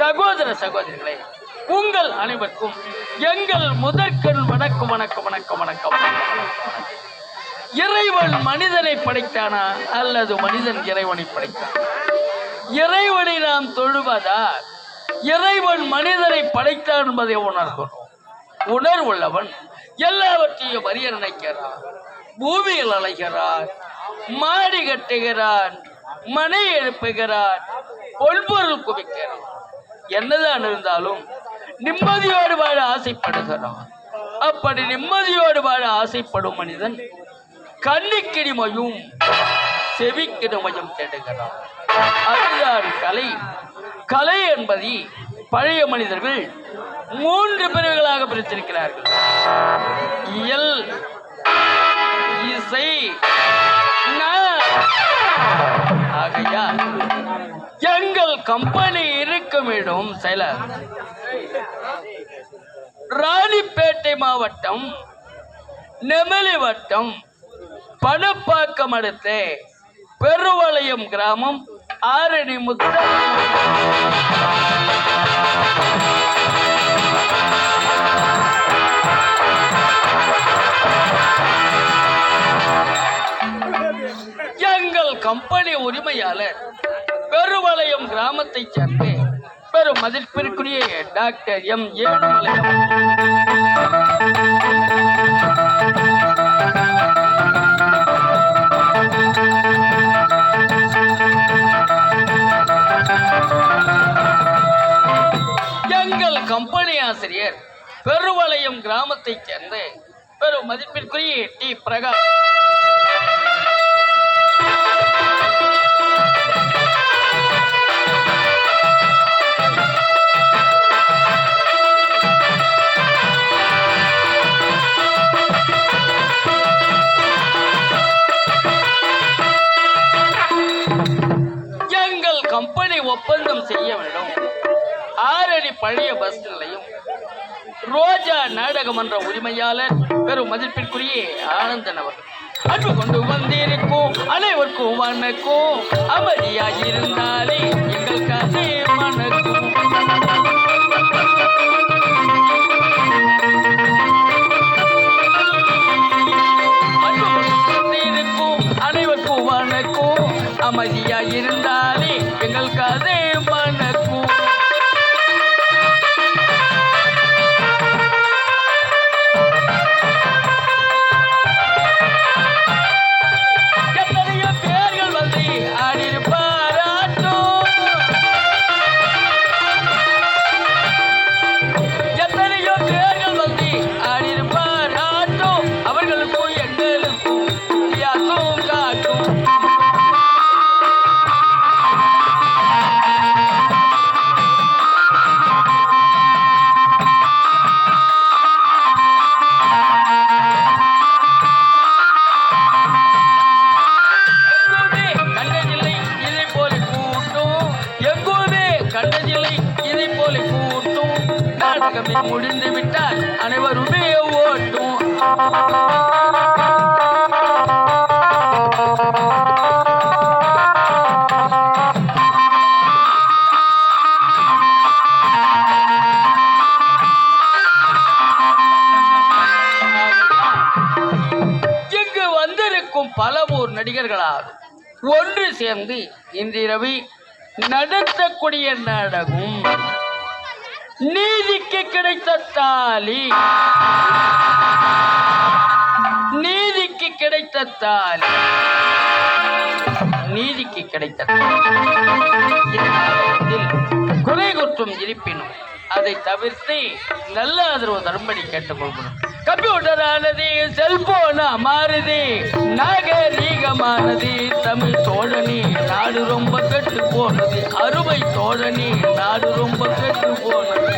சகோதர சகோதரிகளே உங்கள் அனைவருக்கும் எங்கள் முதற்கண் வணக்கம் வணக்கம் வணக்கம் வணக்கம். இறைவன் மனிதனை படைத்தானா அல்லது மனிதன் இறைவனை படைத்தான்? இறைவனை நாம் தொழுவதா? இறைவன் மனிதனை படைத்தான் என்பதை உணர்கிறோம். உணர்வுள்ளவன் எல்லாவற்றையும் அறிய நினைக்கிறான் பூமியில் அலைகிறான் மாடி கட்டுகிறான் மனை எழுப்புகிறான் பொன்பொருள் குவிக்கிறான். என்னதான் இருந்தாலும் நிம்மதியோடு வாழ ஆசைப்படுகிறான். அப்படி நிம்மதியோடு வாழ ஆசைப்படும் மனிதன் கண்ணுக்கிடிமையும் செவிக்கிடுமையும் தேடுகிறான். அதுதான் கலை கலை என்பதை பழைய மனிதர்கள் மூன்று பிரிவுகளாக பிரித்திருக்கிறார்கள். இயல் இசை நா- ஆகையால் எங்கள் கம்பெனி இருக்கும் இடம் செயலர் ராணிப்பேட்டை மாவட்டம் நெமலி வட்டம் பணப்பாக்கம் அடுத்து பெருவளையம் கிராமம் ஆரணி முத்து கம்பெனி உரிமையாளர் பெருவளையம் கிராமத்தைச் சேர்ந்து பெரும் மதிப்பிற்குரிய டாக்டர் எம். ஏழுமலையம் எங்கள் கம்பெனி ஆசிரியர் பெருவளையம் கிராமத்தைச் சேர்ந்த பெரும் மதிப்பிற்குரிய டி. பிரகாஷ். ஒப்பந்தம் செய்ய வேண்டும் ஆரணி பழைய பஸ் நிலையம் ரோஜா நாடக மன்ற உரிமையாளர் பெரும் மதிப்பிற்குரிய ஆனந்தன் அவர்கள். அன்பு கொண்டு வந்திருக்கும் அனைவருக்கும் வணக்கம். அமைதியாயிருந்தாலே எங்கள் கதை மணக்கும் அனைவருக்கும் வணக்கம். அமைதியாயிருந்தாலே கண்டதில்லை. இதை போல கூட்டும். நாடகமே முடிந்து விட்டால் அனைவருமே ஓட்டும். இங்கு வந்திருக்கும் பல ஊர் நடிகர்களால் ஒன்று சேர்ந்து இன்றிரவு நடத்தக்கூடிய நாடகம். நீதிக்கு கிடைத்த தாலி. நீதிக்கு கிடைத்த தாலி. நீதிக்கு கிடைத்த குறை குற்றம் இருப்பினும் அதை தவிர்த்து நல்ல ஆதரவு தரும்படி கேட்டுக்கொள்கிறோம். கம்ப்யூட்டரானது செல்போனா மாறுது. நாகரீகமானது தமிழ் தோழனி நாடு ரொம்ப கெட்டு போனது. அறுவை தோழனி நாடு ரொம்ப கெட்டு போனது.